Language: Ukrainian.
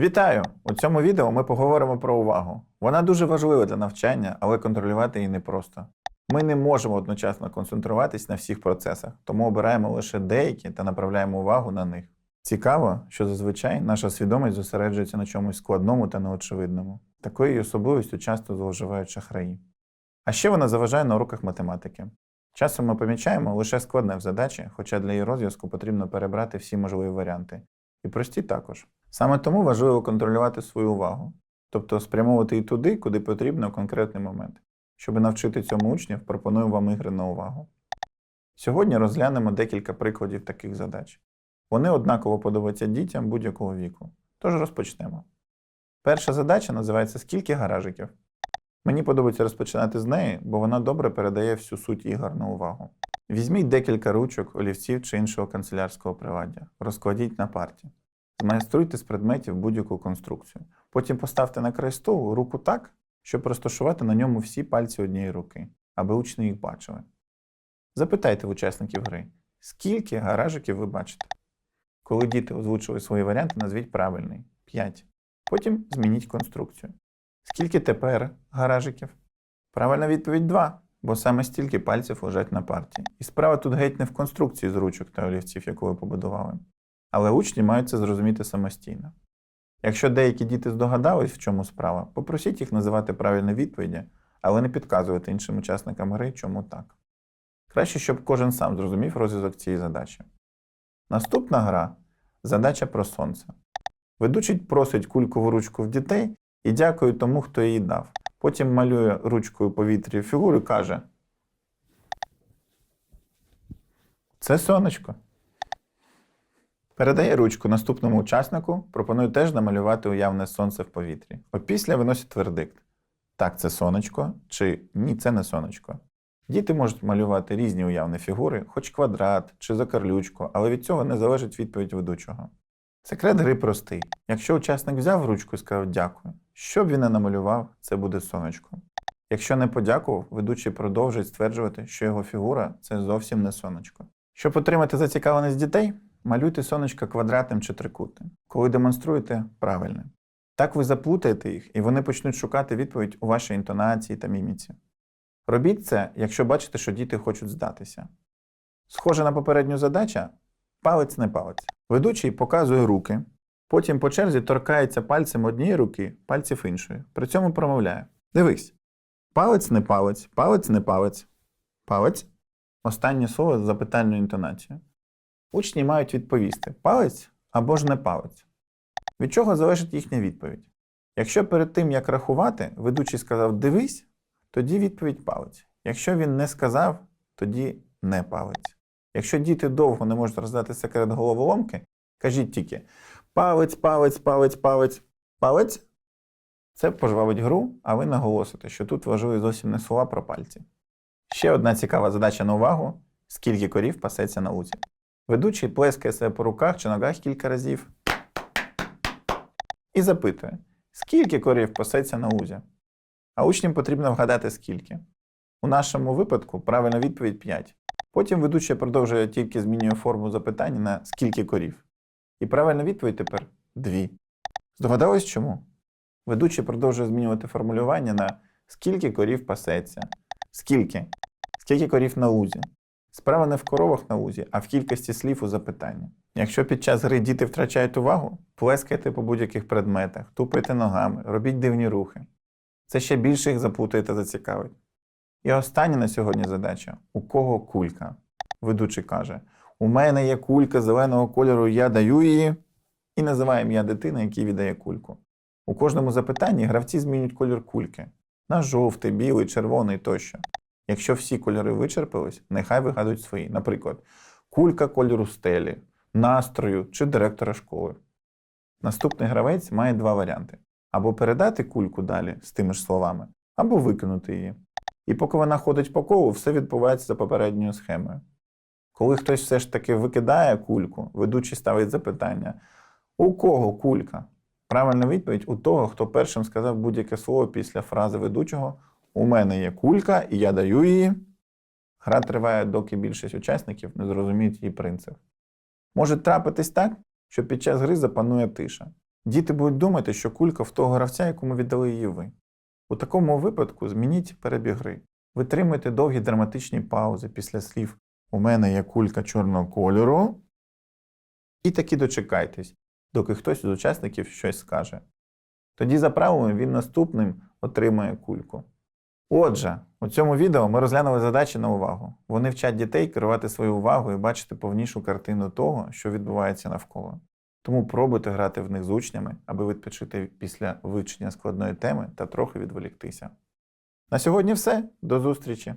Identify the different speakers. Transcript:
Speaker 1: Вітаю! У цьому відео ми поговоримо про увагу. Вона дуже важлива для навчання, але контролювати її непросто. Ми не можемо одночасно концентруватись на всіх процесах, тому обираємо лише деякі та направляємо увагу на них. Цікаво, що зазвичай наша свідомість зосереджується на чомусь складному та неочевидному. Такою особливістю часто зловживають шахраї. А ще вона заважає на уроках математики. Часом ми помічаємо лише складне в задачі, хоча для її розв'язку потрібно перебрати всі можливі варіанти. І прості також. Саме тому важливо контролювати свою увагу, тобто спрямовувати її туди, куди потрібно конкретний момент. Щоб навчити цьому учнів, пропоную вам ігри на увагу. Сьогодні розглянемо декілька прикладів таких задач. Вони однаково подобаються дітям будь-якого віку. Тож розпочнемо. Перша задача називається Скільки гаражиків? Мені подобається розпочинати з неї, бо вона добре передає всю суть ігор на увагу. Візьміть декілька ручок, олівців чи іншого канцелярського приладдя, розкладіть на парті. Змайструйте з предметів будь-яку конструкцію. Потім поставте на край столу руку так, щоб розташувати на ньому всі пальці однієї руки, аби учні їх бачили. Запитайте в учасників гри, скільки гаражиків ви бачите. Коли діти озвучили свої варіанти, назвіть правильний 5. Потім змініть конструкцію. Скільки тепер гаражиків? Правильна відповідь 2, бо саме стільки пальців лежать на парті. І справа тут геть не в конструкції з ручок та олівців, яку ви побудували. Але учні мають це зрозуміти самостійно. Якщо деякі діти здогадались, в чому справа, попросіть їх називати правильні відповіді, але не підказувати іншим учасникам гри, чому так. Краще, щоб кожен сам зрозумів розв'язок цієї задачі. Наступна гра задача про сонце. Ведучий просить кулькову ручку в дітей і дякує тому, хто її дав. Потім малює ручкою повітря фігуру і каже: Це сонечко. Передає ручку наступному учаснику, пропонує теж намалювати уявне сонце в повітрі. Опісля виносить вердикт: так, це сонечко, чи ні, це не сонечко. Діти можуть малювати різні уявні фігури, хоч квадрат чи закарлючку, але від цього не залежить відповідь ведучого. Секрет гри простий. Якщо учасник взяв ручку і сказав дякую, що б він не намалював, це буде сонечко. Якщо не подякував, ведучий продовжить стверджувати, що його фігура це зовсім не сонечко. Щоб отримати зацікавленість дітей, малюйте сонечко квадратним чи трикутним. Коли демонструєте правильне. Так ви заплутаєте їх, і вони почнуть шукати відповідь у вашій інтонації та міміці. Робіть це, якщо бачите, що діти хочуть здатися. Схоже на попередню задачу, палець не палець. Ведучий показує руки, потім по черзі торкається пальцем однієї руки, пальців іншої. При цьому промовляє: Дивись, палець не палець, палець не палець, палець. Останнє слово з запитальною інтонацією. Учні мають відповісти: палець або ж не палець. Від чого залежить їхня відповідь? Якщо перед тим, як рахувати, ведучий сказав дивись, тоді відповідь палець. Якщо він не сказав, тоді не палець. Якщо діти довго не можуть роздати секрет головоломки, кажіть тільки палець, палець, палець, палець, палець. Це пожвавить гру, а ви наголосите, що тут важливі зовсім не слова про пальці. Ще одна цікава задача на увагу: скільки корів пасеться на лузі. Ведучий плескає себе по руках чи ногах кілька разів і запитує, скільки корів пасеться на лузі. А учням потрібно вгадати скільки. У нашому випадку правильна відповідь 5. Потім ведучий продовжує тільки змінює форму запитання на скільки корів. І правильна відповідь тепер 2. Здогадались чому? Ведучий продовжує змінювати формулювання на скільки корів пасеться. Скільки? Скільки корів на лузі? Справа не в коровах на лузі, а в кількості слів у запитанні. Якщо під час гри діти втрачають увагу, плескайте по будь-яких предметах, тупайте ногами, робіть дивні рухи. Це ще більше їх заплутає та зацікавить. І остання на сьогодні задача: у кого кулька? Ведучий каже: У мене є кулька зеленого кольору, я даю її. І називає ім'я дитини, який віддає кульку. У кожному запитанні гравці змінюють колір кульки на жовтий, білий, червоний тощо. Якщо всі кольори вичерпались, нехай вигадують свої. Наприклад, кулька кольору стелі, настрою чи директора школи. Наступний гравець має два варіанти: або передати кульку далі з тими ж словами, або викинути її. І поки вона ходить по колу, все відбувається за попередньою схемою. Коли хтось все ж таки викидає кульку, ведучий ставить запитання: у кого кулька? Правильна відповідь у того, хто першим сказав будь-яке слово після фрази ведучого У мене є кулька, і я даю її. Гра триває, доки більшість учасників не зрозуміють її принцип. Може трапитись так, що під час гри запанує тиша. Діти будуть думати, що кулька в того гравця, якому віддали її ви. У такому випадку змініть перебіг гри. Витримуйте довгі драматичні паузи після слів У мене є кулька чорного кольору. І таки дочекайтесь, доки хтось з учасників щось скаже. Тоді за правилами він наступним отримає кульку. Отже, у цьому відео ми розглянули задачі на увагу. Вони вчать дітей керувати свою увагу і бачити повнішу картину того, що відбувається навколо. Тому пробуйте грати в них з учнями, аби відпочити після вивчення складної теми та трохи відволіктися. На сьогодні все. До зустрічі!